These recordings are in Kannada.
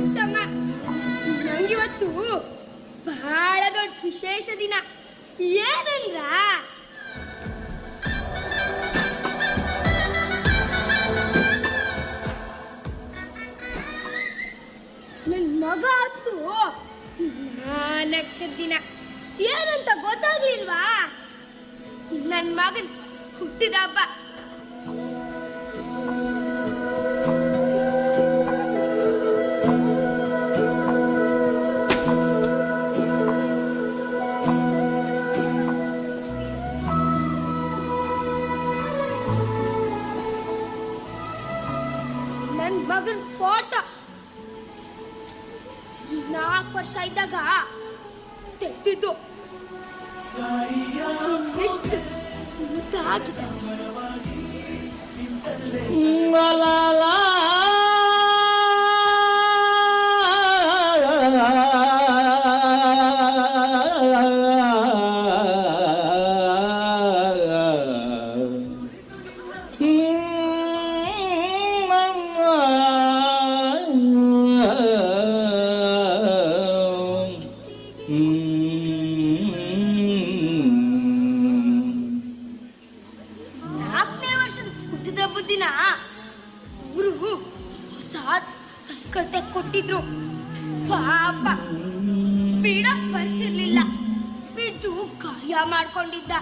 ಹುಚ್ಚಮ್ಮ ನಂಗಿವತ್ತು ಬಹಳ ದೊಡ್ಡ ವಿಶೇಷ ದಿನ. ಏನಂದ್ರ? ನನ್ ಮಗ ಹತ್ತು ನಾಲ್ಕ ದಿನ. ಏನಂತ ಗೊತ್ತಾಗ್ಲಿಲ್ವಾ? ನನ್ ಮಗನ್ ಹುಟ್ಟಿದ ಹಬ್ಬ. ಮಗನ್ ಫೋಟೋ. ನಾಲ್ಕು ವರ್ಷ ಇದ್ದಾಗ ತೆಗ್ದಿದ್ದು. ಎಷ್ಟು ಮುದ್ದಾಗಿದೆ. ಮಾಡ್ಕೊಂಡಿದ್ದ.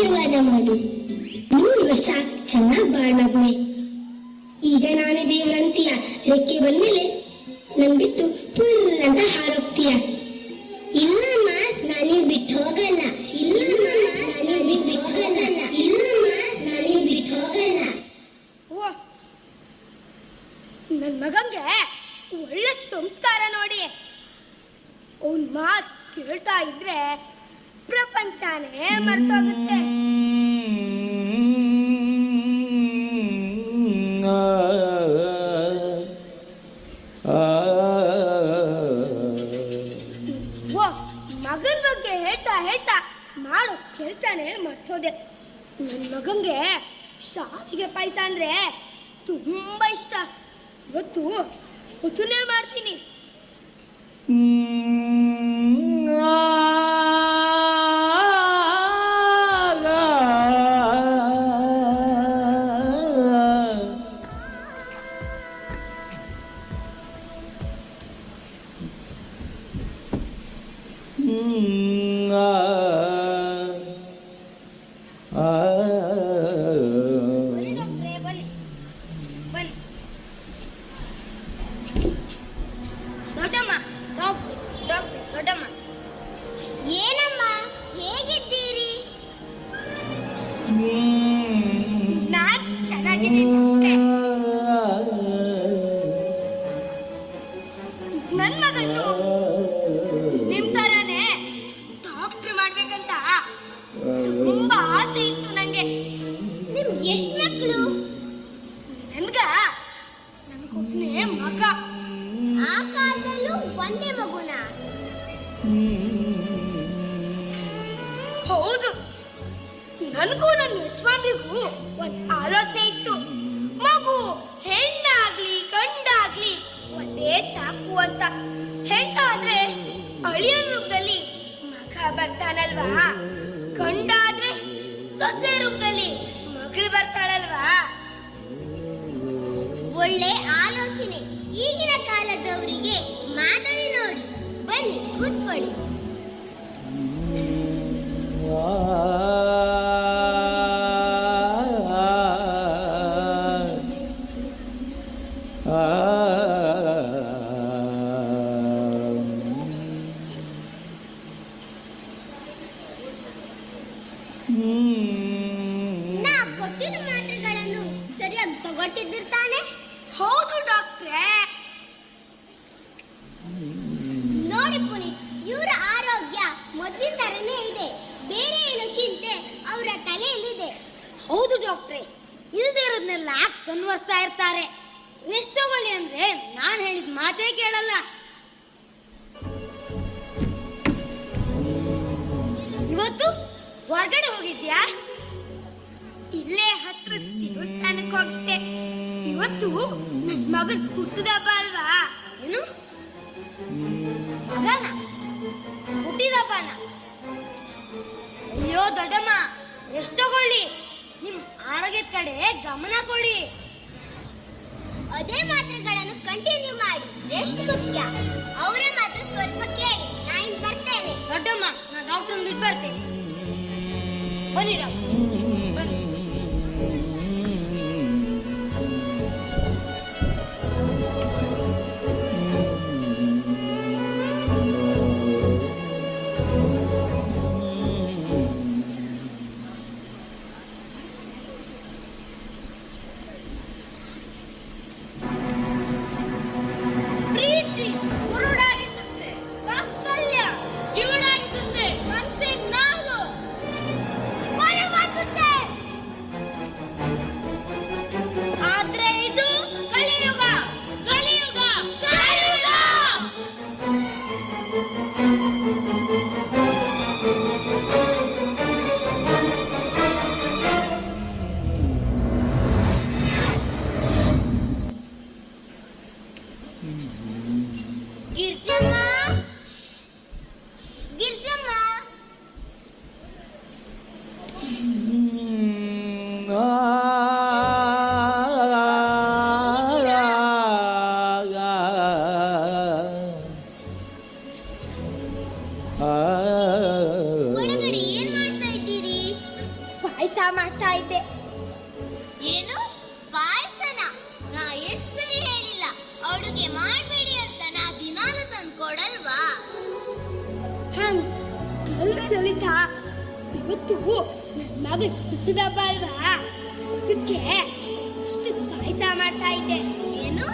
ಆಶೀರ್ವಾದ ಮಾಡು. ನೂರು ವರ್ಷ ಚೆನ್ನಾಗ್ ಬಾಳಾದ್ನೆ ಈಗ ನಾನೇ ದೇವರಂತೀಯ. ರೆಕ್ಕೆ ಬಂದ್ಮೇಲೆ ನನ್ ಬಿಟ್ಟು ಪುರ್ ಅಂತ ಹಾರೋಗ್ತೀಯ ಇಲ್ಲಮ್ಮ ನಾನೇ ಬಿಟ್ಟು ಹೋಗಲ್ಲ. ಇಲ್ಲಮ್ಮ ನಾನೇ ಬಿಟ್ಟು ಹೋಗಲ್ಲ. ಇಲ್ಲಮ್ಮ ನಾನೇ ಬಿಟ್ಟು ಹೋಗಲ್ಲ. ನನ್ ಮಗಂಗೆ ಒಳ್ಳೆ ಸಂಸ್ಕಾರ ನೋಡಿ. ಅವನ್ ಮಾತ್ ಕೇಳ್ತಾ ಇದ್ರೆ ಪ್ರಪಂಚನೇ ಮರ್ತೋಗುತ್ತೆ. ಮಗನ್ ಬಗ್ಗೆ ಹೇಳ್ತಾ ಹೇಳ್ತಾ ಮಾಡೋ ಕೆಲ್ಸನೇ ಮರ್ತೋದೆ. ನನ್ನ ಮಗಂಗೆ ಶಾವಿಗೆ ಪಾಯಸ ಅಂದ್ರೆ ತುಂಬಾ ಇಷ್ಟ. ಇವತ್ತು ಹೊತ್ತುನೇ ಮಾಡ್ತೀನಿ. ಹೌದು. ನನಗೂ ನನ್ನ ಯಜಮಾನಿಗೂ ಒಂದ್ ಆಲೋಚನೆ ಇತ್ತು. ಮಗು ಹೆಣ್ಣಾಗ್ಲಿ, ಗಂಡಾಗ್ಲಿ ಒಂದೇ ಸಾಕು ಅಂತ. ಹೆಣ್ಣಾದ್ರೆ ಅಳಿಯ ರೂಪದಲ್ಲಿ ಮಗ ಬರ್ತಾನಲ್ವಾ? ಗಂಡಾದ್ರೆ ಸೊಸೆ ರೂಪದಲ್ಲಿ ಮಗಳು ಬರ್ತಾಳಲ್ವಾ? ಒಳ್ಳೆ ಆಲೋಚನೆ. ಈಗಿನ ಕಾಲದವರಿಗೆ ಮಾದರಿ ನೋಡಿ. ಬನ್ನಿ ಕೂತ್ಕೊಳ್ಳಿ. ನಾ ಇಲ್ಲೇ ಹತ್ರ ದೇವಸ್ಥಾನಕ್ಕೆ ಹೋಗಿದ್ದೆ. ಇವತ್ತು ನನ್ ಮಗನ್ ಹುಟ್ಟಿದ ಹಬ್ಬ ಅಲ್ವಾ? ಏನು? ಮಗನ? ಹುಟ್ಟಿದ ಹಬ್ಬನ? ಅಯ್ಯೋ ದೊಡ್ಡಮ್ಮ ಎಷ್ಟು ತಗೊಳ್ಳಿ. ನಿಮ್ ಆರೋಗ್ಯದ ಕಡೆ ಗಮನ ಕೊಡಿ. ಅದೇ ಮಾತ್ರೆಗಳನ್ನು ಕಂಟಿನ್ಯೂ ಮಾಡಿ. ಎಷ್ಟು ಮುಖ್ಯ. ಅವರ ಮಾತ್ರ ಸ್ವಲ್ಪ ಕೇಳಿ. ನಾನು ಬರ್ತೇನೆ. ದೊಡ್ಡಮ್ಮ ನಾನು ಡಾಕ್ಟರ್ ಬಿಟ್ಟು ಬರ್ತೇನೆ. 我女人 ಅಲ್ವೇ ಸವಿತಾ ಇವತ್ತು ನನ್ನ ಮಗನ ಹುಟ್ಟಿದಬ್ಬ ಅಲ್ವಾ ಅದಕ್ಕೆ ಇಷ್ಟು ಪಾಯಸ ಮಾಡ್ತಾ ಇದ್ದೆ. ಏನು?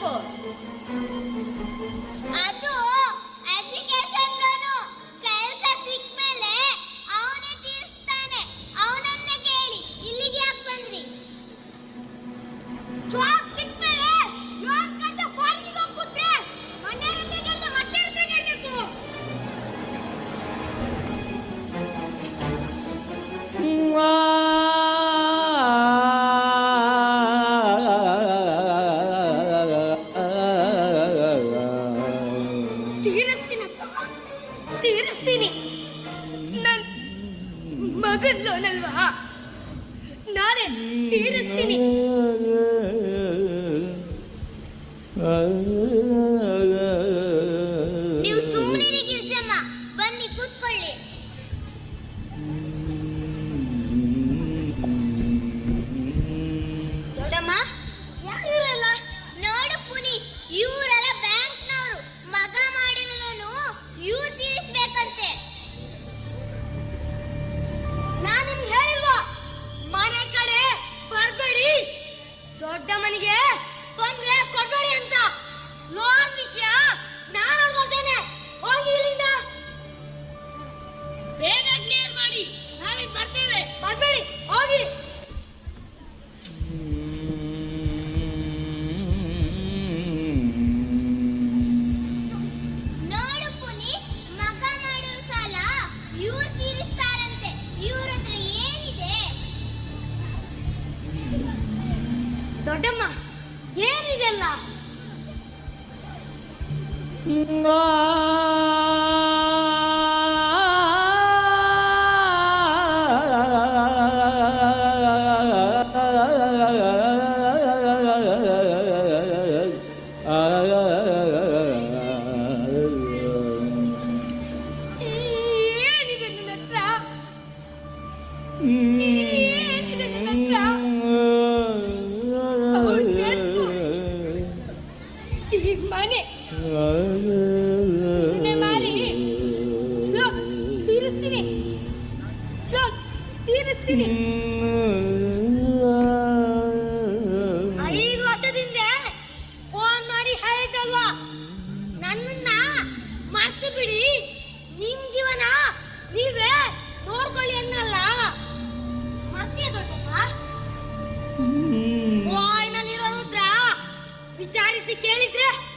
তারপর ಗೊತ್ತಲ್ವಾ ನಾನೇ ತೀರಿಸ್ತೀನಿ ಕೇಳಿದ್ರೆ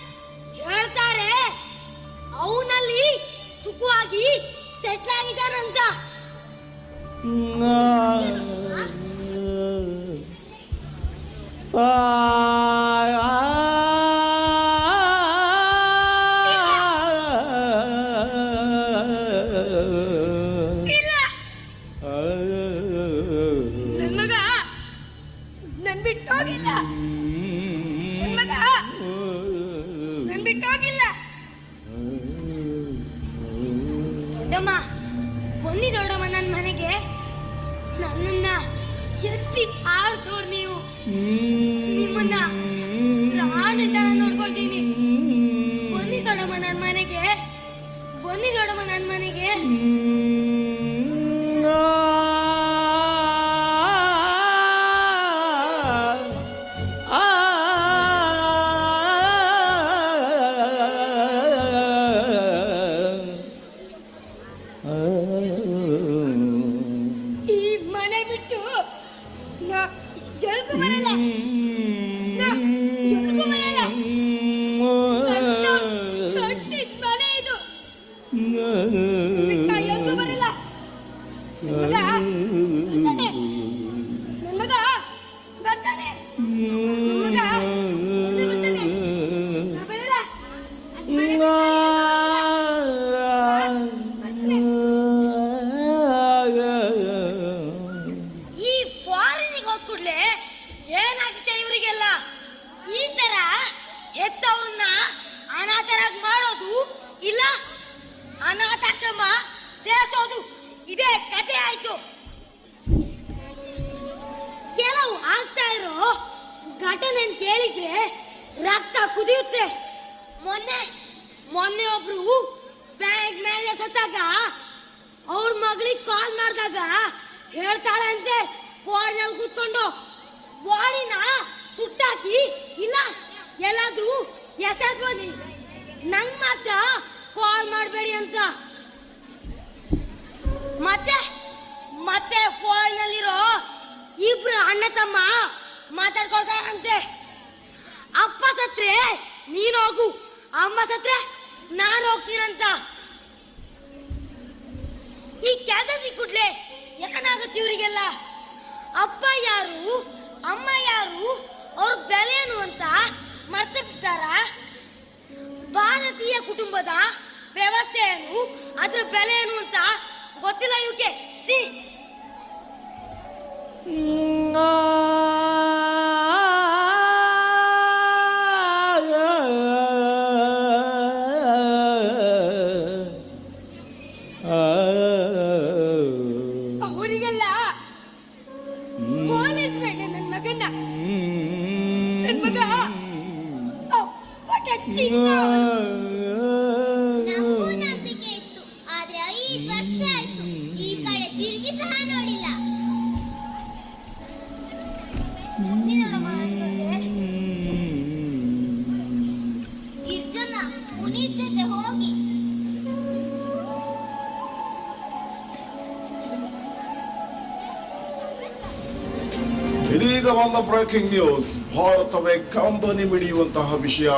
ಮನೆ ಬಿಟ್ಟು ನಾ ಎಲ್ಗೂ ಬರಲ್ಲ. ಇದೇ ಕಥೆ ಆಯ್ತು. ಕೆಲವು ಆಗ್ತಾ ಇರೋ ಘಟನೆ ಕೇಳಿದ್ರೆ ರಕ್ತ ಕುದಿಯುತ್ತೆ. ಮೊನ್ನೆ ಮೊನ್ನೆ ಒಬ್ರು ಬ್ಯಾಂಕ್ ಮೇಲೆ ಸತ್ತಾಗ ಅವ್ರ ಮಗಳಿಗೆ ಕಾಲ್ ಮಾಡಿದಾಗ ಹೇಳ್ತಾಳೆ ಅಂತೆ ಫೋರ್ನಲ್ಲಿ ಕೂತ್ಕೊಂಡು. ಬಾಡಿನ ಸುಟ್ಟಾಕಿ, ಇಲ್ಲ, ಎಲ್ಲಾದ್ರೂ ಎಸೆದ್ ಬನ್ನಿ. ನಂಗ್ ಮಾತ್ರ ಕಾಲ್ ಮಾಡಬೇಡಿ ಅಂತ. ಮತ್ತೆ ಮತ್ತೆ ಫೋನ್ನಲ್ಲಿರೋ ಇಬ್ರು ಅಣ್ಣ ತಮ್ಮ ಮಾತಾಡ್ಕೊಳ್ತಾರಂತೆ ಅಪ್ಪ ಸತ್ರೆ, ನೀನು ಹೋಗು. ಅಮ್ಮ ಸತ್ರೆ, ನಾನು ಹೋಗ್ತೀನಂತ. ಈ ಕೆಲಸ ಸಿಕ್ಕುಡ್ಲೆ ಏನಾಗುತ್ತೆ ಇವರಿಗೆಲ್ಲ? ಅಪ್ಪ ಯಾರು, ಅಮ್ಮ ಯಾರು, ಅವ್ರ ಬೆಲೆ ಏನು ಅಂತ ಮತ್ತೆ ಬಿಡ್ತಾರ? ಭಾರತೀಯ ಕುಟುಂಬದ ವ್ಯವಸ್ಥೆ ಏನು ಅದ್ರ ಬೆಲೆ ಏನು ಅಂತ ಗೊತ್ತಿಲ್ಲ ಇವಕ್ಕೆ ಛೀ ಅವರಿಗೆಲ್ಲ ಹೋಲಿಸ್ಬೇಡ ನನ್ನ ಮಗನ ನನ್ನ ಬ್ರೇಕಿಂಗ್ ನ್ಯೂಸ್. ಭಾರತವೇ ಕಂಬನಿ ಮಿಡಿಯುವಂತಹ ವಿಷಯ.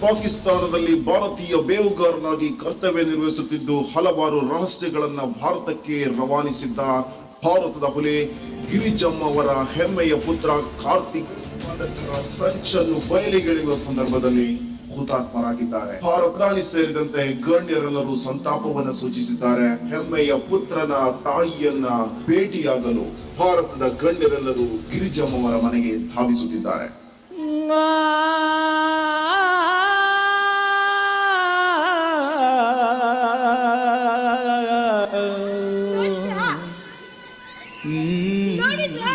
ಪಾಕಿಸ್ತಾನದಲ್ಲಿ ಭಾರತೀಯ ಬೇಹುಗಾರನಾಗಿ ಕರ್ತವ್ಯ ನಿರ್ವಹಿಸುತ್ತಿದ್ದು ಹಲವಾರು ರಹಸ್ಯಗಳನ್ನ ಭಾರತಕ್ಕೆ ರವಾನಿಸಿದ್ದ ಭಾರತದ ಹುಲಿ ಗಿರಿಜಮ್ಮ ಅವರ ಹೆಮ್ಮೆಯ ಪುತ್ರ ಕಾರ್ತಿಕ್. ಸಂಚನ್ನು ಬಯಲಿಗೆಳೆಯುವ ಸಂದರ್ಭದಲ್ಲಿ ಹುತಾತ್ಮರಾಗಿದ್ದಾರೆ. ಭಾರತಾನಿ ಸೇರಿದಂತೆ ಗಣ್ಯರೆಲ್ಲರೂ ಸಂತಾಪವನ್ನು ಸೂಚಿಸಿದ್ದಾರೆ. ಹೆಮ್ಮೆಯ ಪುತ್ರನ ತಾಯಿಯನ್ನ ಭೇಟಿಯಾಗಲು ಭಾರತದ ಗಣ್ಯರೆಲ್ಲರೂ ಗಿರಿಜಮ್ಮವರ ಮನೆಗೆ ಧಾವಿಸುತ್ತಿದ್ದಾರೆ. ನೋಡಿದ್ರಾ?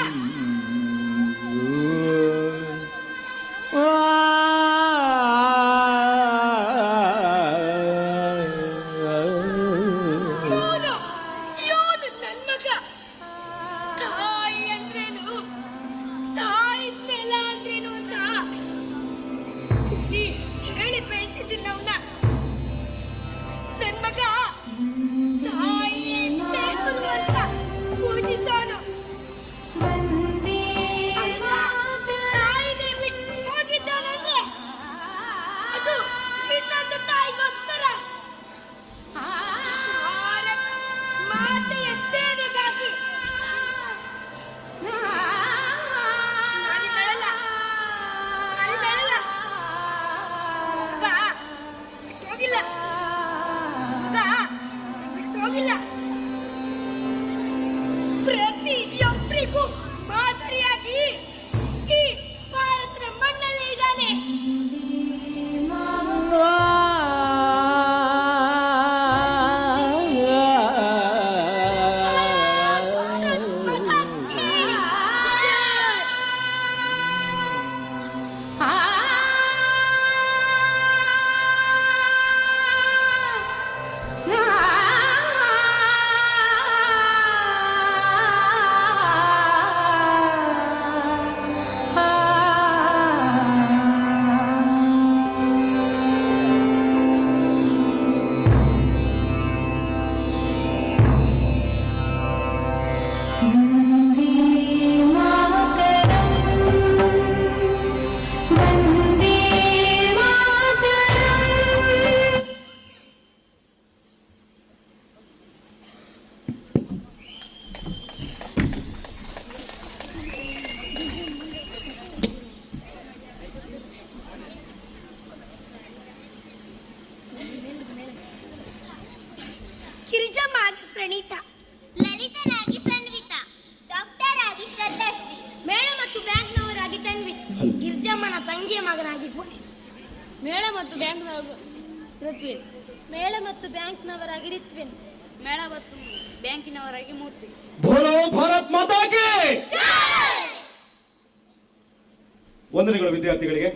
ವಿದ್ಯಾರ್ಥಿಗಳಿಗೆ